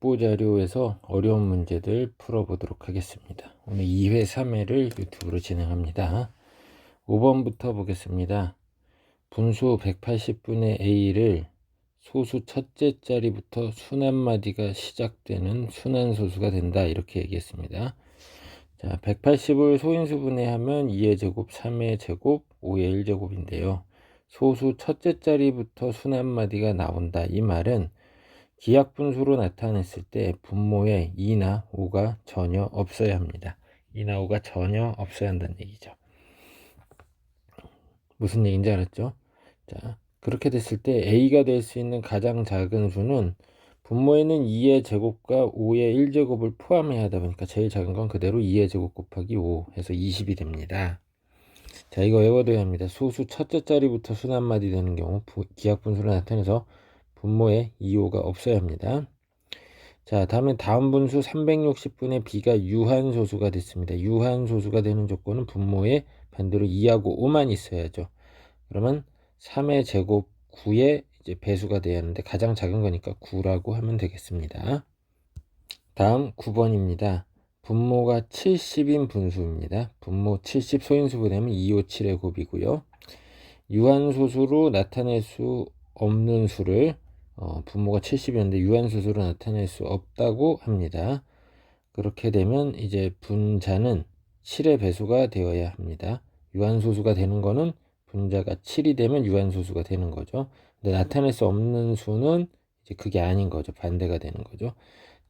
국보 자료에서 어려운 문제들 풀어보도록 하겠습니다. 오늘 2회, 3회를 유튜브로 진행합니다. 5번부터 보겠습니다. 분수 180분의 A를 소수 첫째 자리부터 순한 마디가 시작되는 순한 소수가 된다. 이렇게 얘기했습니다. 자, 180을 소인수 분해 하면 2의 제곱, 3의 제곱, 5의 1제곱인데요. 소수 첫째 자리부터 순한 마디가 나온다. 이 말은 기약 분수로 나타냈을 때 분모에 2나 5가 전혀 없어야 합니다. 2나 5가 전혀 없어야 한다는 얘기죠. 무슨 얘기인지 알았죠? 자, 그렇게 됐을 때 A가 될 수 있는 가장 작은 수는 분모에는 2의 제곱과 5의 1제곱을 포함해야 하다 보니까 제일 작은 건 그대로 2의 제곱 곱하기 5 해서 20이 됩니다. 자, 이거 외워둬야 합니다. 소수 첫째 자리부터 순한마디 되는 경우 기약 분수로 나타내서 분모에 2호가 없어야 합니다. 자, 다음에 다음 분수 360분의 b가 유한소수가 됐습니다. 유한소수가 되는 조건은 분모에 반대로 2하고 5만 있어야죠. 그러면 3의 제곱 9의 이제 배수가 돼야 하는데 가장 작은 거니까 9라고 하면 되겠습니다. 다음 9번입니다. 분모가 70인 분수입니다. 분모 70 소인수분하면 257의 곱이고요. 유한소수로 나타낼 수 없는 수를 어, 분모가 70이었는데 유한소수로 나타낼 수 없다고 합니다. 그렇게 되면 이제 분자는 7의 배수가 되어야 합니다. 유한소수가 되는 거는 분자가 7이 되면 유한소수가 되는 거죠. 근데 나타낼 수 없는 수는 이제 그게 아닌 거죠. 반대가 되는 거죠.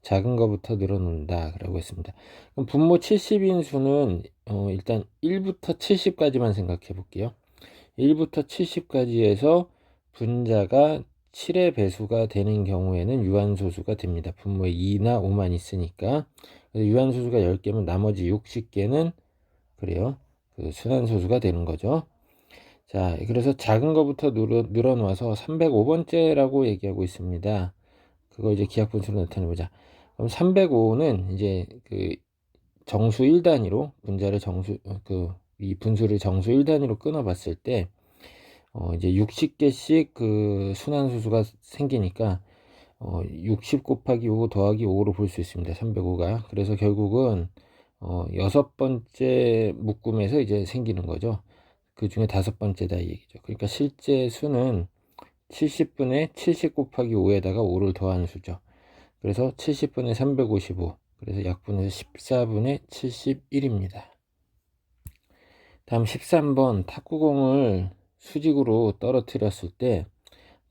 작은 거부터 늘어놓는다 라고 했습니다. 그럼 분모 70인 수는 어, 일단 1부터 70까지만 생각해 볼게요. 1부터 70까지에서 분자가 7의 배수가 되는 경우에는 유한소수가 됩니다. 분모에 2나 5만 있으니까. 유한소수가 10개면 나머지 60개는 그래요. 그 순환소수가 되는 거죠. 자, 그래서 작은 거부터 늘어, 늘어놓아서 305번째라고 얘기하고 있습니다. 그거 이제 기하분수로 나타내보자. 그럼 305는 이제 그 정수 1단위로 분자를 정수, 그 이 분수를 정수 1단위로 끊어봤을 때 어, 이제 60개씩 그 순환수수가 생기니까 어, 60 곱하기 5 더하기 5로 볼 수 있습니다. 305가. 그래서 결국은 어, 여섯 번째 묶음에서 이제 생기는 거죠. 그 중에 다섯 번째다 이 얘기죠. 그러니까 실제 수는 70분의 70 곱하기 5에다가 5를 더하는 수죠. 그래서 70분의 355. 그래서 약분해서 14분의 71입니다. 다음 13번 탁구공을 수직으로 떨어뜨렸을 때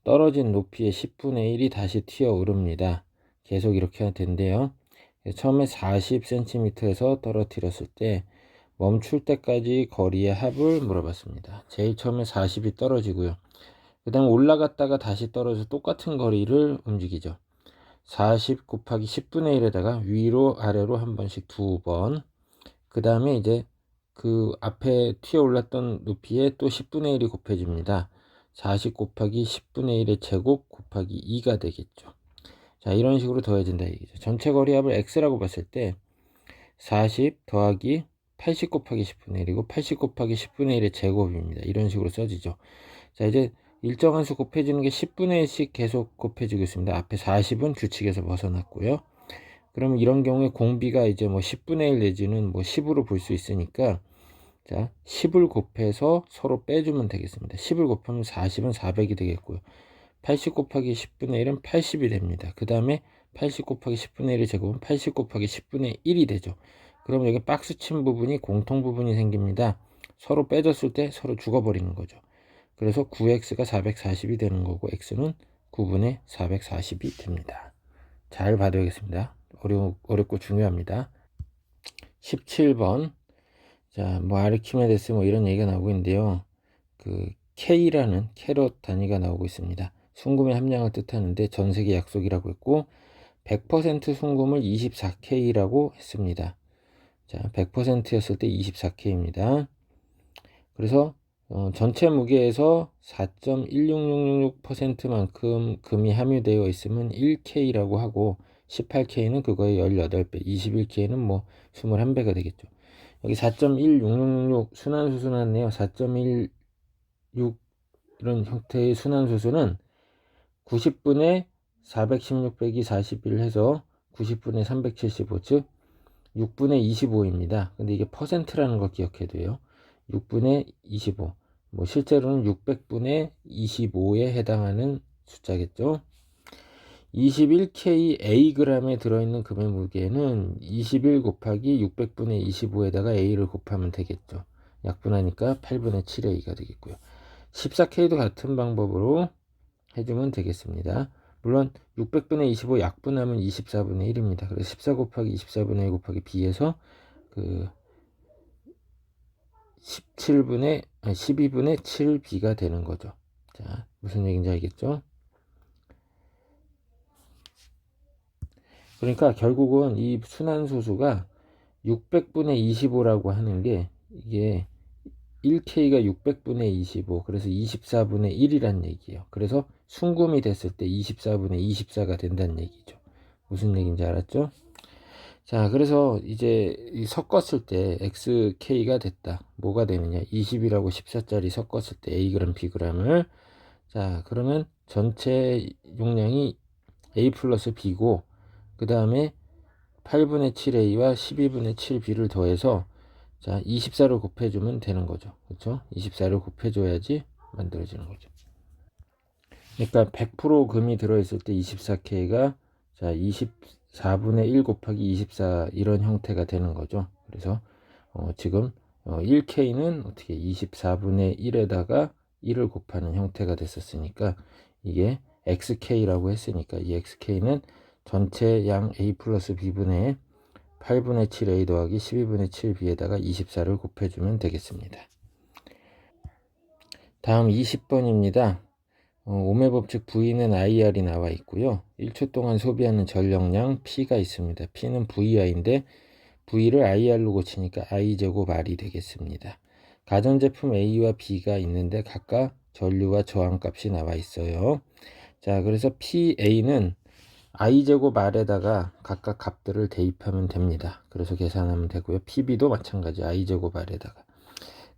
떨어진 높이의 10분의 1이 다시 튀어 오릅니다. 계속 이렇게 할 텐데요. 처음에 40cm에서 떨어뜨렸을 때 멈출 때까지 거리의 합을 물어봤습니다. 제일 처음에 40이 떨어지고요. 그 다음 올라갔다가 다시 떨어져 똑같은 거리를 움직이죠. 40 곱하기 10분의 1에다가 위로 아래로 한 번씩 두 번. 그 다음에 이제 그 앞에 튀어 올랐던 높이에 또 10분의 1이 곱해집니다. 40 곱하기 10분의 1의 제곱 곱하기 2가 되겠죠. 자, 이런 식으로 더해진다 얘기죠. 전체 거리합을 x라고 봤을 때 40 더하기 80 곱하기 10분의 1이고 80 곱하기 10분의 1의 제곱입니다. 이런 식으로 써지죠. 자, 이제 일정한 수 곱해지는 게 10분의 1씩 계속 곱해지고 있습니다. 앞에 40은 규칙에서 벗어났고요. 그러면 이런 경우에 공비가 이제 뭐 10분의 1 내지는 뭐 10으로 볼 수 있으니까 자, 10을 곱해서 서로 빼주면 되겠습니다. 10을 곱하면 40은 400이 되겠고요. 80 곱하기 10분의 1은 80이 됩니다. 그 다음에 80 곱하기 10분의 1의 제곱은 80 곱하기 10분의 1이 되죠. 그럼 여기 박스 친 부분이 공통 부분이 생깁니다. 서로 빼줬을 때 서로 죽어버리는 거죠. 그래서 9x가 440이 되는 거고 x는 9분의 440이 됩니다. 잘 봐둬야겠습니다. 어려, 어렵고 중요합니다. 17번 자, 뭐 아르키메데스 뭐 이런 얘기가 나오고 있는데요. 그 K라는 캐럿 단위가 나오고 있습니다. 순금의 함량을 뜻하는데 전 세계 약속이라고 했고 100% 순금을 24K라고 했습니다. 자, 100%였을 때 24K입니다. 그래서 어, 전체 무게에서 4.16666%만큼 금이 함유되어 있으면 1K라고 하고 18K는 그거의 18배, 21K는 뭐 21배가 되겠죠. 여기 4.16666 순환수 순환네요. 4.16 이런 형태의 순환수수는 90분의 416 빼기 41 해서 90분의 375, 즉 6분의 25입니다. 근데 이게 퍼센트라는 걸 기억해야 돼요. 6분의 25. 뭐 실제로는 600분의 25에 해당하는 숫자겠죠. 21K Ag에 들어있는 금의 무게는 21 곱하기 600분의 25에다가 A를 곱하면 되겠죠. 약분하니까 8분의 7A가 되겠고요. 14K도 같은 방법으로 해주면 되겠습니다. 물론 600분의 25 약분하면 24분의 1입니다. 그래서 14 곱하기 24분의 1 곱하기 B에서 그 17분의 아니 12분의 7B가 되는 거죠. 자, 무슨 얘기인지 알겠죠? 그러니까 결국은 이 순환소수가 600분의 25라고 하는 게 이게 1K가 600분의 25 그래서 24분의 1이란 얘기예요. 그래서 순금이 됐을 때 24분의 24가 된다는 얘기죠. 무슨 얘기인지 알았죠? 자, 그래서 이제 섞었을 때 XK가 됐다. 뭐가 되느냐? 20이라고 14짜리 섞었을 때 Ag, Bg을 자, 그러면 전체 용량이 A 플러스 B고 그 다음에 8분의 7A와 12분의 7B를 더해서 자 24를 곱해주면 되는 거죠. 그렇죠? 24를 곱해줘야지 만들어지는 거죠. 그러니까 100% 금이 들어있을 때 24K가 자 24분의 1 곱하기 24 이런 형태가 되는 거죠. 그래서 어, 지금 어, 1K는 어떻게 24분의 1에다가 1을 곱하는 형태가 됐었으니까 이게 XK라고 했으니까 이 XK는 전체 양 A 플러스 B분의 8분의 7A 더하기 12분의 7B에다가 24를 곱해주면 되겠습니다. 다음 20번입니다. 어, 오메 법칙 V는 IR이 나와 있고요. 1초 동안 소비하는 전력량 P가 있습니다. P는 VI인데 V를 IR로 고치니까 I제곱 R이 되겠습니다. 가전제품 A와 B가 있는데 각각 전류와 저항값이 나와 있어요. 자, 그래서 PA는 i제곱 r에다가 각각 값들을 대입하면 됩니다. 그래서 계산하면 되고요. pb도 마찬가지 i제곱 r에다가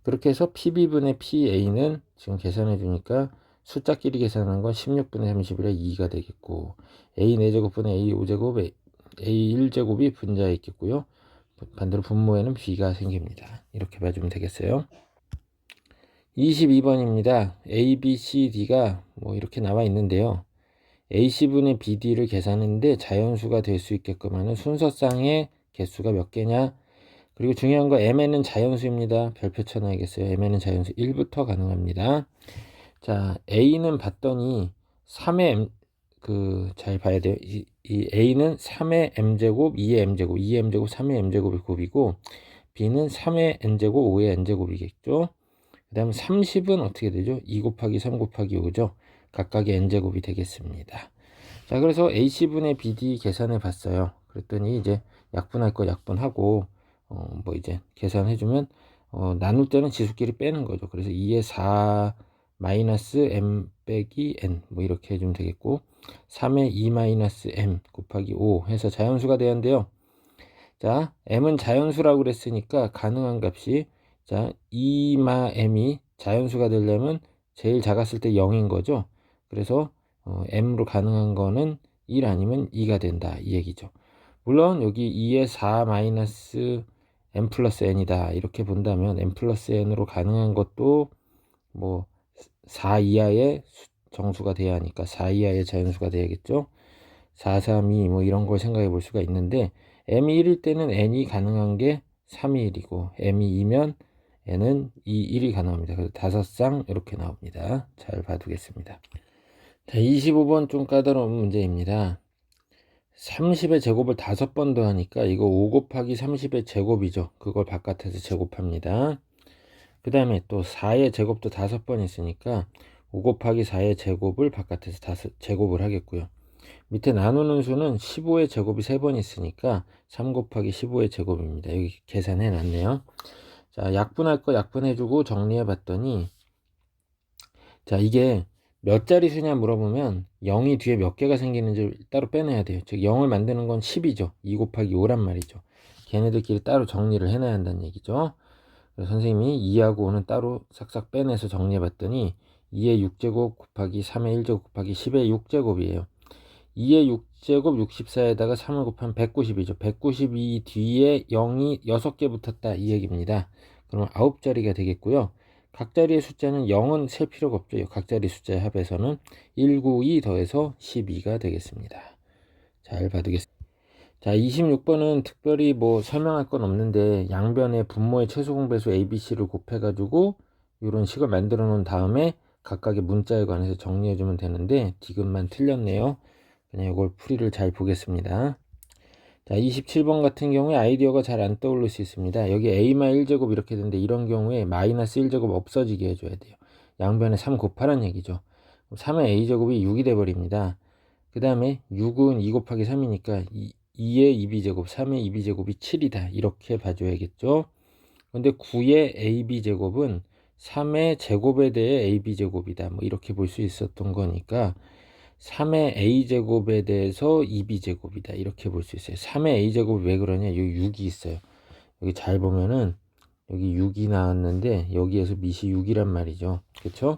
그렇게 해서 pb분의 pa는 지금 계산해 주니까 숫자끼리 계산한 건 16분의 31에 2가 되겠고 a 4제곱분의 a 5제곱 a 1제곱이 분자에 있겠고요. 반대로 분모에는 b가 생깁니다. 이렇게 봐주면 되겠어요. 22번입니다. a, b, c, d가 뭐 이렇게 나와 있는데요. AC분의 BD를 계산했는데 자연수가 될 수 있게끔 하는 순서상의 개수가 몇 개냐 그리고 중요한 거 M에는 자연수입니다. 별표 쳐놔야겠어요. M에는 자연수 1부터 가능합니다. 자, A는 봤더니 3의 M, 그, 잘 봐야 돼요. 이, 이 A는 3의 M제곱, 2의 M제곱, 2의 M제곱, 3의 M제곱이 곱이고, B는 3의 N제곱, 5의 N제곱이겠죠. 그 다음에 30은 어떻게 되죠? 2 곱하기 3 곱하기 5죠. 각각의 n제곱이 되겠습니다. 자, 그래서 h분의 bd 계산해 봤어요. 그랬더니 이제 약분할 거 약분하고 어, 뭐 이제 계산해 주면 어, 나눌 때는 지수끼리 빼는 거죠. 그래서 2의 4 마이너스 m 빼기 n 뭐 이렇게 해주면 되겠고 3의 2 마이너스 m 곱하기 5 해서 자연수가 되는데요. 자, m은 자연수라고 그랬으니까 가능한 값이 자, 2마 m이 자연수가 되려면 제일 작았을 때 0인 거죠. 그래서 어, m으로 가능한 거는 1 아니면 2가 된다 이 얘기죠. 물론 여기 2의 4 마이너스 m 플러스 n이다 이렇게 본다면 m 플러스 n으로 가능한 것도 뭐 4 이하의 정수가 돼야 하니까 4 이하의 자연수가 돼야겠죠. 4, 3, 2 뭐 이런 걸 생각해 볼 수가 있는데 m이 1일 때는 n이 가능한 게 3이 1이고 m이 2면 n은 2, 1이 가능합니다. 그래서 다섯 쌍 이렇게 나옵니다. 잘 봐두겠습니다. 자, 25번 좀 까다로운 문제입니다. 30의 제곱을 다섯 번 더하니까 이거 5 곱하기 30의 제곱이죠. 그걸 바깥에서 제곱합니다. 그 다음에 또 4의 제곱도 다섯 번 있으니까 5 곱하기 4의 제곱을 바깥에서 다섯 제곱을 하겠고요. 밑에 나누는 수는 15의 제곱이 세 번 있으니까 3 곱하기 15의 제곱입니다. 여기 계산해 놨네요. 자, 약분할 거 약분해주고 정리해 봤더니 자, 이게 몇 자리 수냐 물어보면 0이 뒤에 몇 개가 생기는지 따로 빼내야 돼요. 즉 0을 만드는 건 10이죠. 2 곱하기 5란 말이죠. 걔네들끼리 따로 정리를 해놔야 한다는 얘기죠. 선생님이 2하고 5는 따로 싹싹 빼내서 정리해 봤더니 2의 6제곱 곱하기 3의 1제곱 곱하기 10의 6제곱이에요. 2의 6제곱 64에다가 3을 곱하면 192죠. 192 뒤에 0이 6개 붙었다 이 얘기입니다. 그럼 9자리가 되겠고요. 각 자리의 숫자는 0은 셀 필요가 없죠. 각 자리 숫자의 합에서는 192 더해서 12가 되겠습니다. 잘 봐두겠습니다. 자, 26번은 특별히 뭐 설명할 건 없는데 양변의 분모의 최소 공배수 ABC를 곱해가지고 이런 식을 만들어 놓은 다음에 각각의 문자에 관해서 정리해 주면 되는데 디귿만 틀렸네요. 그냥 이걸 풀이를 잘 보겠습니다. 자, 27번 같은 경우에 아이디어가 잘 안 떠오를 수 있습니다. 여기 a마 1제곱 이렇게 되는데 이런 경우에 마이너스 1제곱 없어지게 해줘야 돼요. 양변에 3 곱하란 얘기죠. 3의 a제곱이 6이 돼버립니다. 그 다음에 6은 2 곱하기 3이니까 2 의 2b제곱, 3의 2b제곱이 7이다. 이렇게 봐줘야겠죠. 근데 9의 ab제곱은 3의 제곱에 대해 ab제곱이다. 뭐 이렇게 볼 수 있었던 거니까 3의 a제곱에 대해서 2b제곱이다. 이렇게 볼 수 있어요. 3의 a제곱이 왜 그러냐? 여기 6이 있어요. 여기 잘 보면은 여기 6이 나왔는데 여기에서 밑이 6이란 말이죠. 그렇죠?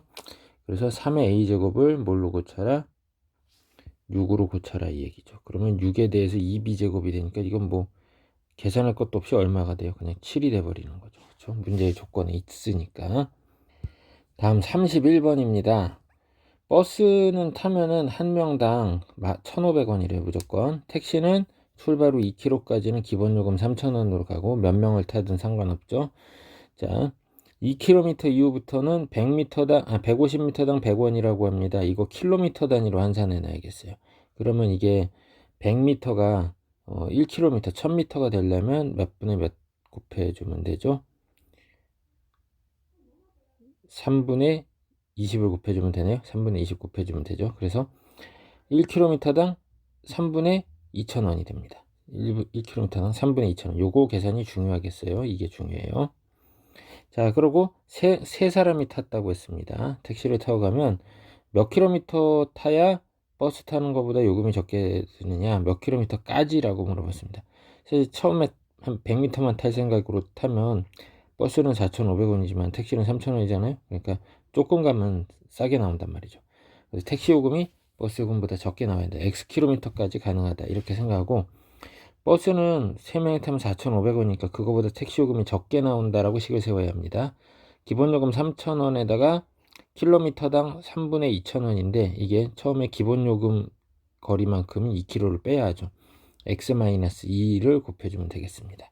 그래서 3의 a제곱을 뭘로 고쳐라? 6으로 고쳐라 이 얘기죠. 그러면 6에 대해서 2b제곱이 되니까 이건 뭐 계산할 것도 없이 얼마가 돼요? 그냥 7이 돼 버리는 거죠. 그렇죠? 문제의 조건에 있으니까. 다음 31번입니다. 버스는 타면은 한 명당 1,500원이래요, 무조건. 택시는 출발 후 2km까지는 기본 요금 3,000원으로 가고 몇 명을 타든 상관없죠. 자, 2km 이후부터는 100m당 아 150m당 100원이라고 합니다. 이거 킬로미터 단위로 환산해 놔야겠어요. 그러면 이게 100m가 어 1km 1000m가 되려면 몇 분의 몇 곱해 주면 되죠? 3분의 20을 곱해주면 되네요. 3분의 20 곱해주면 되죠. 그래서 1km당 3분의 2,000원이 됩니다. 1, 1km당 3분의 2,000원. 요거 계산이 중요하겠어요. 이게 중요해요. 자, 그리고 세, 세 사람이 탔다고 했습니다. 택시를 타고 가면 몇 킬로미터 타야 버스 타는 것보다 요금이 적게 드느냐, 몇 킬로미터까지라고 물어봤습니다. 사실 처음에 한 100m만 탈 생각으로 타면 버스는 4,500원이지만 택시는 3,000원이잖아요. 그러니까 조금 가면 싸게 나온단 말이죠. 그래서 택시 요금이 버스 요금보다 적게 나와야 돼. X 킬로미터까지 가능하다. 이렇게 생각하고 버스는 3명이 타면 4,500원이니까 그거보다 택시 요금이 적게 나온다라고 식을 세워야 합니다. 기본 요금 3,000원에다가 킬로미터당 3분의 2,000원인데 이게 처음에 기본 요금 거리만큼 2km를 빼야 하죠. x-2를 곱해주면 되겠습니다.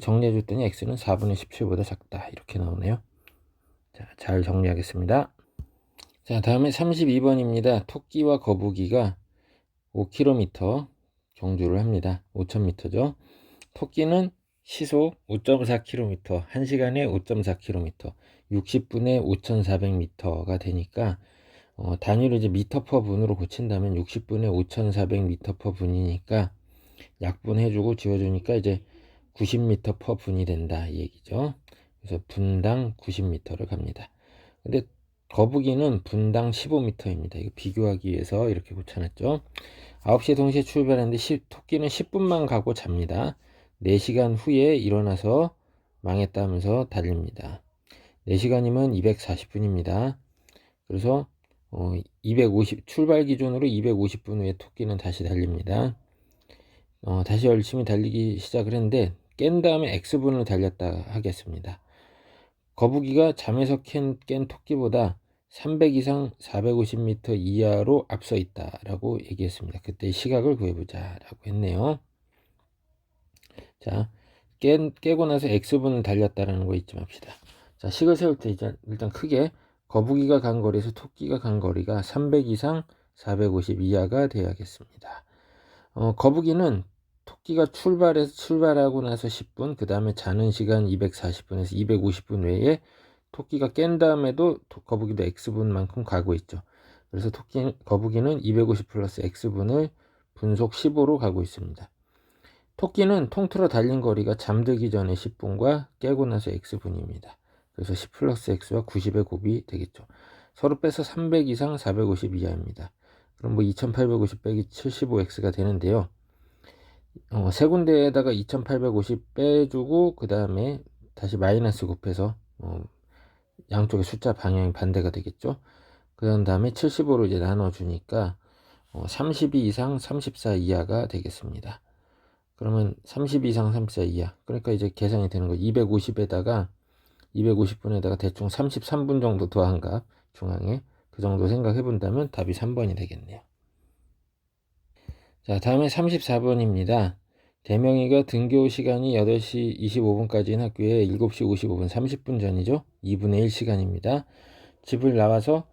정리해 줬더니 x는 4분의 17보다 작다. 이렇게 나오네요. 자, 잘 정리하겠습니다. 자, 다음에 32번입니다. 토끼와 거북이가 5km 경주를 합니다. 5,000m죠. 토끼는 시속 5.4km, 1시간에 5.4km, 60분에 5,400m가 되니까 어, 단위로 이제 미터 퍼 분으로 고친다면 60분에 5,400m 퍼 분이니까 약분해주고 지워주니까 이제 90m 퍼 분이 된다 이 얘기죠. 그래서 분당 90m를 갑니다. 근데 거북이는 분당 15m입니다. 이거 비교하기 위해서 이렇게 붙여놨죠. 9시에 동시에 출발했는데 시, 토끼는 10분만 가고 잡니다. 4시간 후에 일어나서 망했다 하면서 달립니다. 4시간이면 240분입니다. 그래서 어, 250 출발 기준으로 250분 후에 토끼는 다시 달립니다. 어, 다시 열심히 달리기 시작을 했는데 깬 다음에 X분을 달렸다 하겠습니다. 거북이가 잠에서 깬, 깬 토끼보다 300 이상 450m 이하로 앞서 있다라고 얘기했습니다. 그때 시각을 구해보자라고 했네요. 자, 깨, 깨고 나서 X분을 달렸다라는 거 잊지 맙시다. 자, 식을 세울 때 이제 일단 크게 거북이가 간 거리에서 토끼가 간 거리가 300 이상 450 이하가 되어야겠습니다. 어, 거북이는 토끼가 출발해서 출발하고 나서 10분, 그 다음에 자는 시간 240분에서 250분 외에 토끼가 깬 다음에도 거북이도 x분만큼 가고 있죠. 그래서 토끼 거북이는 250 플러스 x분을 분속 15로 가고 있습니다. 토끼는 통틀어 달린 거리가 잠들기 전에 10분과 깨고 나서 x분입니다. 그래서 10 플러스 x와 90의 곱이 되겠죠. 서로 빼서 300 이상 450 이하입니다. 그럼 뭐 2850 빼기 75x가 되는데요. 어, 세 군데에다가 2850 빼주고 그 다음에 다시 마이너스 곱해서 어, 양쪽의 숫자 방향이 반대가 되겠죠. 그 다음에 75로 이제 나눠주니까 어, 32 이상 34 이하가 되겠습니다. 그러면 30 이상 34 이하. 그러니까 이제 계산이 되는 거 250에다가 250분에다가 대충 33분 정도 더한 값 중앙에 그 정도 생각해 본다면 답이 3번이 되겠네요. 자, 다음에 34번입니다. 대명이가 등교 시간이 8시 25분까지인 학교에 7시 55분 30분 전이죠. 2분의 1 시간입니다. 집을 나와서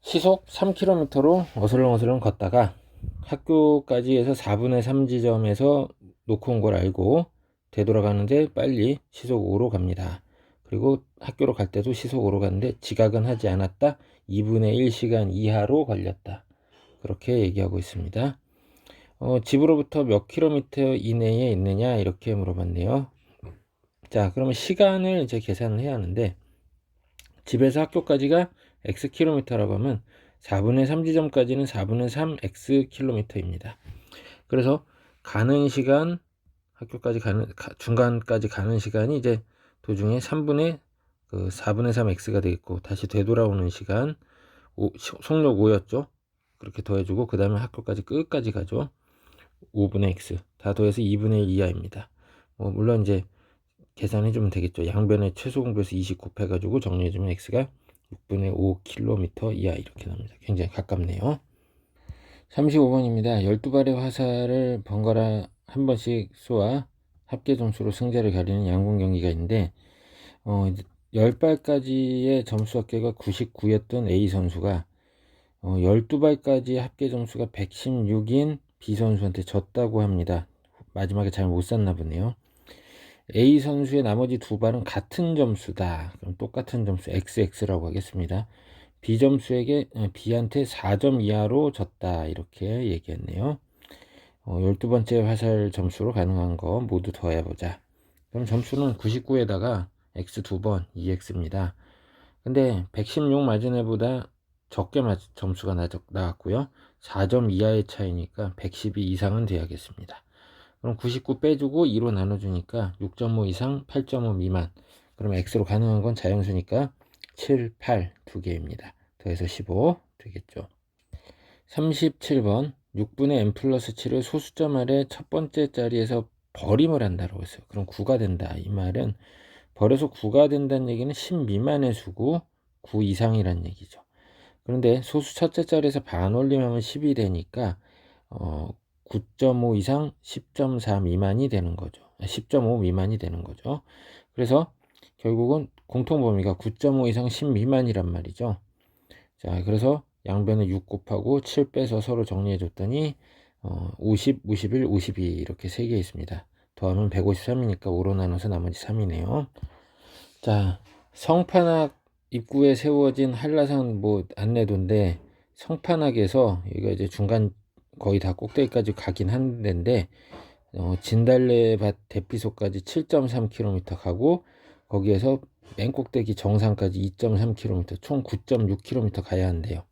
시속 3km로 어슬렁어슬렁 걷다가 학교까지 해서 4분의 3 지점에서 놓고 온 걸 알고 되돌아가는데 빨리 시속 5로 갑니다. 그리고 학교로 갈 때도 시속 5로 갔는데 지각은 하지 않았다. 2분의 1 시간 이하로 걸렸다. 그렇게 얘기하고 있습니다. 어, 집으로부터 몇 킬로미터 이내에 있느냐 이렇게 물어봤네요. 자, 그러면 시간을 이제 계산을 해야 하는데 집에서 학교까지가 x 킬로미터라고 하면 4분의 3 지점까지는 4분의 3 x 킬로미터입니다. 그래서 가는 시간 학교까지 가는 중간까지 가는 시간이 이제 도중에 3분의 그 4분의 3 x가 되겠고 다시 되돌아오는 시간 오, 속력 5였죠. 그렇게 더해주고 그 다음에 학교까지 끝까지 가죠. 5분의 x 다 더해서 2분의 1 이하입니다. 뭐 물론 이제 계산해주면 되겠죠. 양변의 최소 공배수 20 곱해가지고 정리해주면 x가 6분의 5km 이하 이렇게 나옵니다. 굉장히 가깝네요. 35번입니다. 12발의 화살을 번갈아 한 번씩 쏘아 합계 점수로 승자를 가리는 양궁 경기가 있는데 어, 10발까지의 점수 합계가 99였던 A 선수가 어, 12발까지 합계 점수가 116인 B 선수한테 졌다고 합니다. 마지막에 잘못 쐈나 보네요. A 선수의 나머지 두 발은 같은 점수다. 그럼 똑같은 점수 XX라고 하겠습니다. B 점수에게 어, B한테 4점 이하로 졌다. 이렇게 얘기했네요. 어, 12번째 화살 점수로 가능한 거 모두 더해보자. 그럼 점수는 99에다가 X 두 번 2X입니다. 근데 116 맞은 애보다 적게 맞, 점수가 나, 나왔고요. 4점 이하의 차이니까 112 이상은 돼야겠습니다. 그럼 99 빼주고 2로 나눠주니까 6.5 이상 8.5 미만 그럼 x로 가능한 건 자연수니까 7, 8 두 개입니다. 더해서 15 되겠죠. 37번 6분의 n 플러스 7을 소수점 아래 첫 번째 자리에서 버림을 한다고 했어요. 그럼 9가 된다. 이 말은 벌에서 9가 된다는 얘기는 10 미만의 수고 9 이상이란 얘기죠. 그런데 소수 첫째 자리에서 반올림하면 10이 되니까 어, 9.5 이상 10.4 미만이 되는 거죠. 10.5 아, 미만이 되는 거죠. 그래서 결국은 공통 범위가 9.5 이상 10 미만이란 말이죠. 자, 그래서 양변을 6 곱하고 7 빼서 서로 정리해 줬더니 어, 50, 51, 52 이렇게 세 개 있습니다. 더하면 153이니까 5로 나눠서 나머지 3이네요. 자, 성판악 입구에 세워진 한라산 뭐 안내도인데 성판악에서 이거 이제 중간 거의 다 꼭대기까지 가긴 한 데인데 어, 진달래밭 대피소까지 7.3km 가고 거기에서 맨 꼭대기 정상까지 2.3km 총 9.6km 가야 한대요.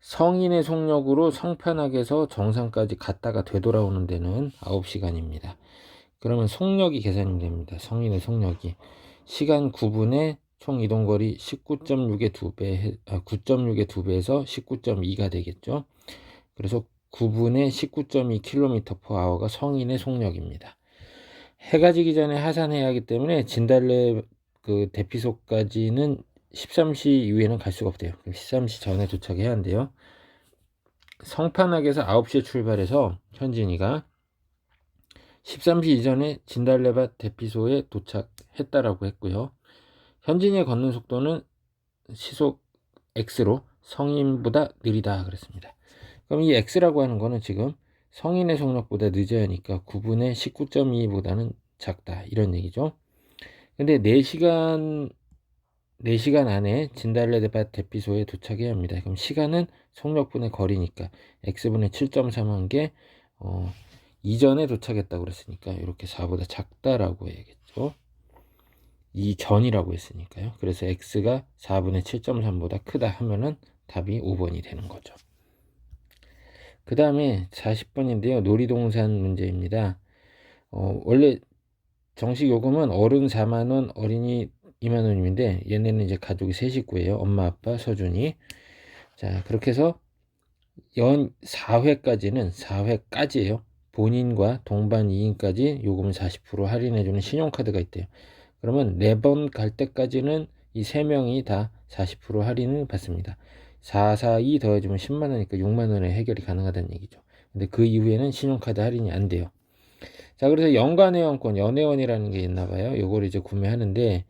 성인의 속력으로 성판악에서 정상까지 갔다가 되돌아오는 데는 9시간입니다. 그러면 속력이 계산이 됩니다. 성인의 속력이. 시간 9분에 총 이동거리 19.6의 2배, 아, 9.6의 2배에서 19.2가 되겠죠. 그래서 9분의 19.2km/h가 성인의 속력입니다. 해가 지기 전에 하산해야 하기 때문에 진달래 그 대피소까지는 13시 이후에는 갈 수가 없대요. 13시 전에 도착해야 한대요. 성판악에서 9시에 출발해서 현진이가 13시 이전에 진달래밭 대피소에 도착했다라고 했고요. 현진이의 걷는 속도는 시속 X로 성인보다 느리다 그랬습니다. 그럼 이 x라고 하는 거는 지금 성인의 속력보다 늦어야 하니까 9분의 19.2보다는 작다 이런 얘기죠. 근데 4시간 4시간 안에 진달래밭 대피소에 도착해야 합니다. 그럼 시간은 속력분의 거리니까 x분의 7.3한 게 어, 이전에 도착했다고 그랬으니까 이렇게 4보다 작다라고 해야겠죠. 이전이라고 했으니까요. 그래서 x가 4분의 7.3보다 크다 하면은 답이 5번이 되는 거죠. 그 다음에 40번인데요. 놀이동산 문제입니다. 어, 원래 정식 요금은 어른 4만원, 어린이 2만원인데 얘네는 이제 가족이 세 식구예요. 엄마, 아빠, 서준이. 자, 그렇게 해서 연 4회까지는 4회까지예요. 본인과 동반 이인까지 요금 40% 할인해주는 신용카드가 있대요. 그러면 네 번 갈 때까지는 이 세 명이 다 40% 할인을 받습니다. 4, 4, 2 더해주면 10만 원이니까 6만 원에 해결이 가능하다는 얘기죠. 근데 그 이후에는 신용카드 할인이 안 돼요. 자, 그래서 연간 회원권, 연회원이라는 게 있나 봐요. 요걸 이제 구매하는데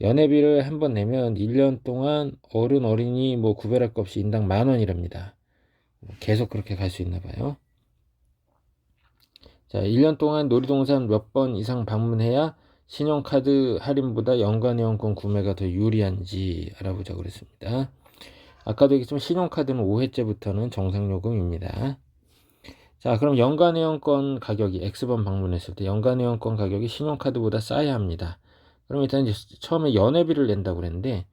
연회비를 한 번 내면 1년 동안 어른 어린이 뭐 구별할 것 없이 인당 만 원이랍니다. 계속 그렇게 갈 수 있나 봐요. 자, 1년 동안 놀이동산 몇 번 이상 방문해야 신용카드 할인보다 연간 회원권 구매가 더 유리한지 알아보자고 그랬습니다. 아까도 얘기했지만 신용카드는 5회째부터는 정상요금입니다. 자, 그럼 연간 회원권 가격이 X번 방문했을 때 연간 회원권 가격이 신용카드보다 싸야 합니다. 그럼 일단 이제 처음에 연회비를 낸다고 그랬는데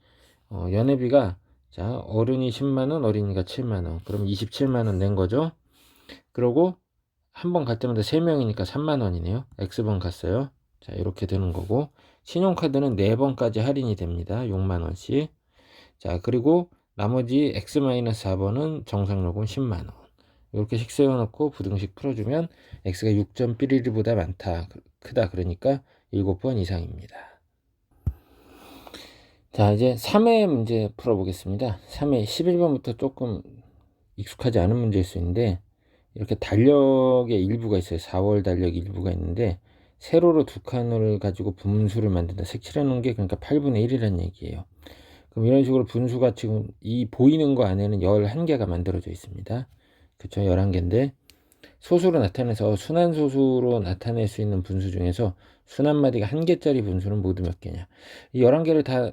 어, 연회비가 자, 어른이 10만 원, 어린이가 7만 원. 그럼 27만 원 낸 거죠. 그러고 한 번 갈 때마다 3명이니까 3만 원이네요. X번 갔어요. 자, 이렇게 되는 거고 신용카드는 4번까지 할인이 됩니다. 6만 원씩. 자, 그리고 나머지 X-4번은 정상요금 10만 원. 이렇게씩 세워놓고 부등식 풀어주면 X가 6.111보다 많다. 크다. 그러니까 7번 이상입니다. 자, 이제 3회 문제 풀어보겠습니다. 3회 11번부터 조금 익숙하지 않은 문제일 수 있는데, 이렇게 달력의 일부가 있어요. 4월 달력 일부가 있는데, 세로로 두 칸을 가지고 분수를 만든다. 색칠해 놓은 게 그러니까 8분의 1이라는 얘기예요. 그럼 이런 식으로 분수가 지금 이 보이는 거 안에는 11개가 만들어져 있습니다. 그쵸? 11개인데, 소수로 나타내서 순환 소수로 나타낼 수 있는 분수 중에서 순환마디가 한 개짜리 분수는 모두 몇 개냐. 이 11개를 다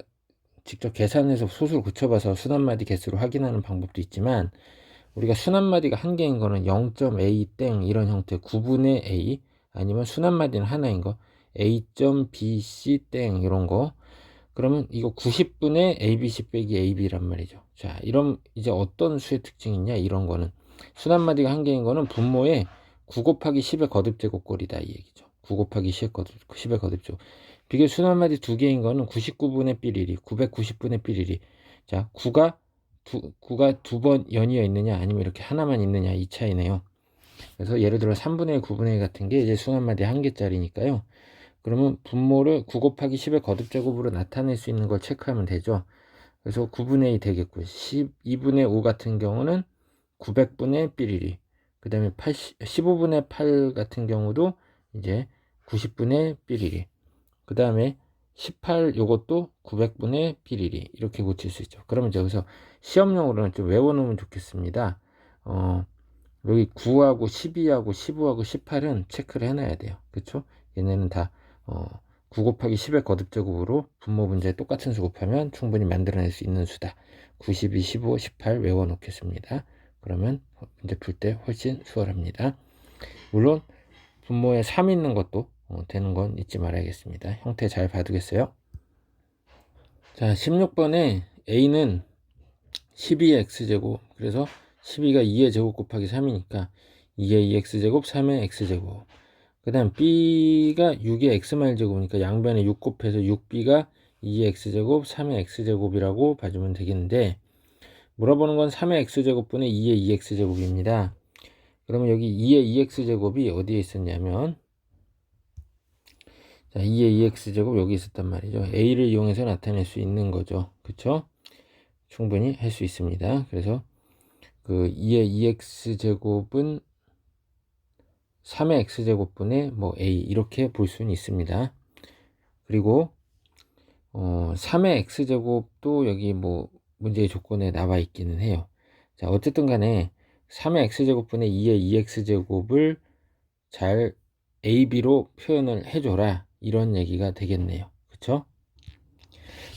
직접 계산해서 소수를 붙여봐서 순환마디 개수를 확인하는 방법도 있지만 우리가 순환마디가 한 개인 거는 0.a 땡 이런 형태 9분의 a 아니면 순환마디는 하나인 거 a.bc 땡 이런 거 그러면 이거 90분의 abc 빼기 ab란 말이죠. 자, 이런 이제 어떤 수의 특징이 있냐 이런 거는 순환마디가 한 개인 거는 분모에 9 곱하기 10의 거듭제곱꼴이다 이 얘기죠. 9 곱하기 10의, 거듭, 10의 거듭제곱. 비교 순환마디 두 개인 거는 99분의 삐리리, 990분의 삐리리. 자, 9가 두, 9가 두 번 연이어 있느냐 아니면 이렇게 하나만 있느냐 이 차이네요. 그래서 예를 들어 3분의 1, 9분의 1 같은 게 이제 순환마디 한 개짜리니까요. 그러면 분모를 9 곱하기 10의 거듭 제곱으로 나타낼 수 있는 걸 체크하면 되죠. 그래서 9분의 2 되겠고 12분의 5 같은 경우는 900분의 삐리리. 그 다음에 15분의 8 같은 경우도 이제 90분의 삐리리. 그 다음에 18 요것도 900분의 삐리리. 이렇게 고칠 수 있죠. 그러면 여기서 시험용으로는 좀 외워놓으면 좋겠습니다. 어, 여기 9하고 12하고 15하고 18은 체크를 해놔야 돼요 그쵸 얘네는 다 어, 9 곱하기 10의 거듭제곱으로 분모 분자에 똑같은 수 곱하면 충분히 만들어낼 수 있는 수다 92, 15, 18 외워놓겠습니다 그러면 문제 풀 때 훨씬 수월합니다. 물론 분모에 3 있는 것도 어, 되는 건 잊지 말아야겠습니다. 형태 잘 봐두겠어요. 자, 16번에 a는 12의 x제곱 그래서 12가 2의 제곱 곱하기 3이니까 2의 2x제곱 3의 x제곱 그 다음 b가 6의 x마일 제곱이니까 양변에 6 곱해서 6b가 2의 x제곱 3의 x제곱이라고 봐주면 되겠는데 물어보는 건 3의 x제곱분의 2의 2x제곱입니다. 그러면 여기 2의 2x제곱이 어디에 있었냐면 자, 2의 2x제곱 여기 있었단 말이죠. a를 이용해서 나타낼 수 있는 거죠. 그쵸? 충분히 할 수 있습니다. 그래서 그 2의 2x제곱은 3의 x제곱분의 뭐 a 이렇게 볼 수는 있습니다. 그리고 어, 3의 x제곱도 여기 뭐 문제의 조건에 나와 있기는 해요. 자, 어쨌든 간에 3의 x제곱분의 2의 2x제곱을 잘 ab로 표현을 해 줘라. 이런 얘기가 되겠네요. 그쵸?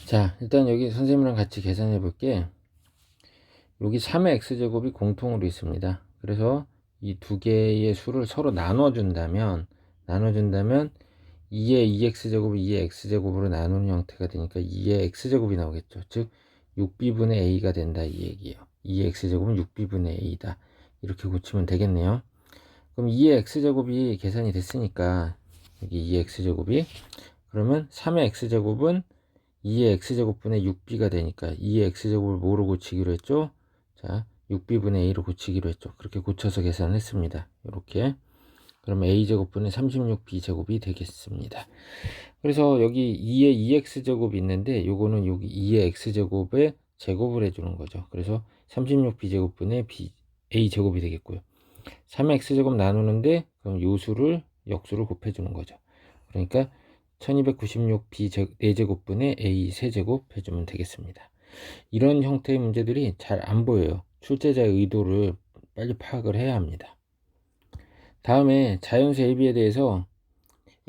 자, 일단 여기 선생님이랑 같이 계산해 볼게. 여기 3의 x제곱이 공통으로 있습니다. 그래서 이 두 개의 수를 서로 나눠준다면, 나눠준다면 2의 2x제곱을 2의 x제곱으로 나누는 형태가 되니까 2의 x제곱이 나오겠죠. 즉, 6b분의 a가 된다 이 얘기예요. 2의 x제곱은 6b분의 a다. 이렇게 고치면 되겠네요. 그럼 2의 x제곱이 계산이 됐으니까 여기 2의 x제곱이 그러면 3의 x제곱은 2의 x제곱분의 6b가 되니까 2의 x제곱을 뭐로 고치기로 했죠? 자, 6b분의 a로 고치기로 했죠. 그렇게 고쳐서 계산했습니다. 이렇게 그럼 a제곱분의 36b제곱이 되겠습니다. 그래서 여기 2의 2x제곱이 있는데 요거는 여기 2의 x제곱에 제곱을 해주는 거죠. 그래서 36b제곱분의 b, a제곱이 되겠고요. 3x제곱 나누는데 그럼 요수를 역수를 곱해주는 거죠. 그러니까 1296b 4제곱분의 a 세제곱 해주면 되겠습니다. 이런 형태의 문제들이 잘 안 보여요. 출제자의 의도를 빨리 파악을 해야 합니다. 다음에 자연수 AB에 대해서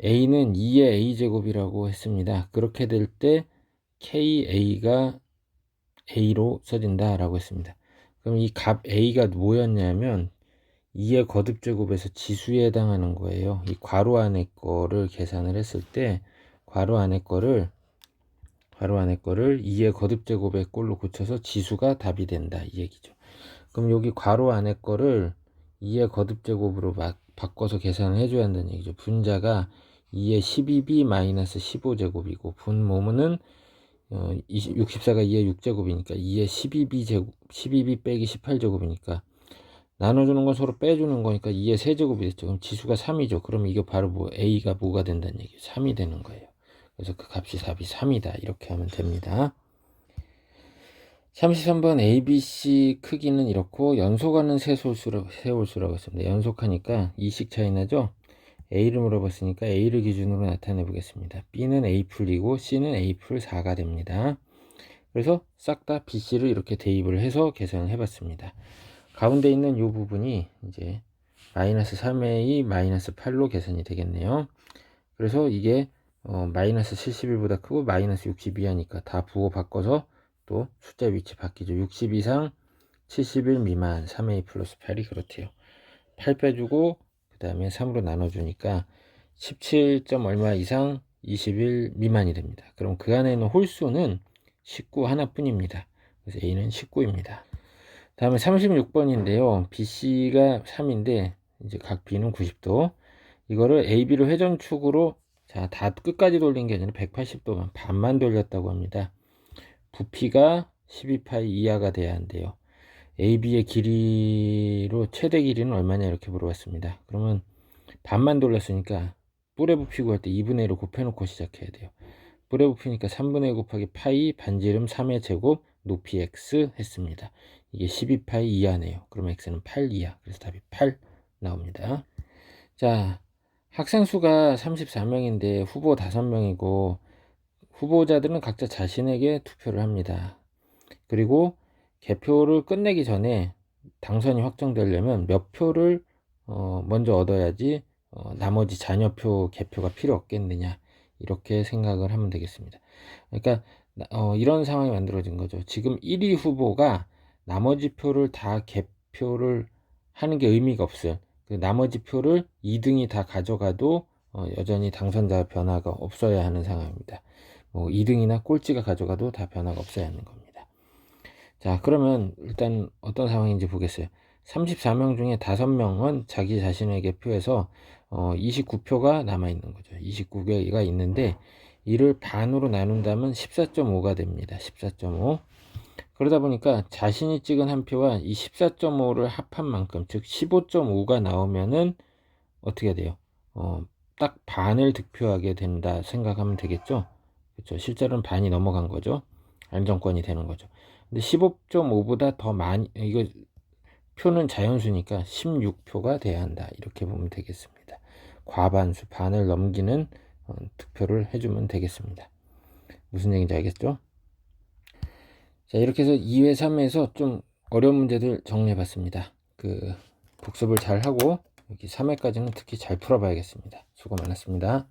A는 2의 A제곱이라고 했습니다. 그렇게 될 때 KA가 A로 써진다 라고 했습니다. 그럼 이 값 A가 뭐였냐면 2의 거듭제곱에서 지수에 해당하는 거예요. 이 괄호 안에 거를 계산을 했을 때 괄호 안에 거를 괄호 안에 거를 2의 거듭 제곱의 꼴로 고쳐서 지수가 답이 된다 이 얘기죠. 그럼 여기 괄호 안에 거를 2의 거듭 제곱으로 막 바꿔서 계산을 해줘야 한다는 얘기죠. 분자가 2의 12b 마이너스 15제곱이고 분모는 어, 20, 64가 2의 6제곱이니까 2의 12b 제곱 12b 빼기 18제곱이니까 나눠주는 건 서로 빼주는 거니까 2의 세제곱이 됐죠. 그럼 지수가 3이죠. 그럼 이게 바로 뭐 a가 뭐가 된다는 얘기죠. 3이 되는 거예요. 그래서 그 값이 답이 3이다. 이렇게 하면 됩니다. 33번 ABC 크기는 이렇고 연속하는 세홀수라고, 세홀수라고 했습니다. 연속하니까 이식 차이 나죠? A를 물어봤으니까 A를 기준으로 나타내 보겠습니다. B는 A 풀이고 C는 A 풀 4가 됩니다. 그래서 싹 다 BC를 이렇게 대입을 해서 계산을 해봤습니다. 가운데 있는 이 부분이 이제 마이너스 3A 마이너스 8로 계산이 되겠네요. 그래서 이게 어, 마이너스 71보다 크고 마이너스 62 하니까 다 부호 바꿔서 또 숫자 위치 바뀌죠. 60 이상 71 미만 3a 플러스 8이 그렇대요. 8 빼주고 그 다음에 3으로 나눠주니까 17점 얼마 이상 21 미만이 됩니다. 그럼 그 안에 있는 홀수는 19 하나뿐입니다. 그래서 a는 19입니다. 다음에 36번인데요. BC가 3인데 이제 각 B는 90도. 이거를 AB로 회전축으로 자, 다 끝까지 돌린 게 아니라 180도만 반만 돌렸다고 합니다. 부피가 12파이 이하가 돼야 한대요. AB의 길이로 최대 길이는 얼마냐 이렇게 물어봤습니다. 그러면 반만 돌렸으니까 뿔의 부피 구할 때 2분의 1을 곱해놓고 시작해야 돼요. 뿔의 부피니까 3분의 1 곱하기 파이 반지름 3의 제곱 높이 x 했습니다. 이게 12파이 이하네요. 그럼 x는 8 이하. 그래서 답이 8 나옵니다. 자, 학생 수가 34명인데 후보 5명이고 후보자들은 각자 자신에게 투표를 합니다. 그리고 개표를 끝내기 전에 당선이 확정되려면 몇 표를 어 먼저 얻어야지 어 나머지 잔여표 개표가 필요 없겠느냐 이렇게 생각을 하면 되겠습니다. 그러니까 어 이런 상황이 만들어진 거죠. 지금 1위 후보가 나머지 표를 다 개표를 하는 게 의미가 없어요. 그 나머지 표를 2등이 다 가져가도 어 여전히 당선자 변화가 없어야 하는 상황입니다. 뭐 2등이나 꼴찌가 가져가도 다 변화가 없어야 하는 겁니다. 자, 그러면 일단 어떤 상황인지 보겠어요. 34명 중에 5명은 자기 자신에게 표해서 어, 29표가 남아 있는 거죠. 29개가 있는데 이를 반으로 나눈다면 14.5가 됩니다. 14.5. 그러다 보니까 자신이 찍은 한 표와 이 14.5를 합한 만큼, 즉 15.5가 나오면은 어떻게 돼요? 어, 딱 반을 득표하게 된다 생각하면 되겠죠? 그렇죠. 실제로는 반이 넘어간 거죠. 안정권이 되는 거죠. 근데 15.5보다 더 많이 이거 표는 자연수니까 16표가 돼야 한다. 이렇게 보면 되겠습니다. 과반수 반을 넘기는 어, 득표를 해주면 되겠습니다. 무슨 얘기인지 알겠죠? 자 이렇게 해서 2회 3회에서 좀 어려운 문제들 정리해 봤습니다. 그 복습을 잘 하고 여기 3회까지는 특히 잘 풀어 봐야겠습니다. 수고 많았습니다.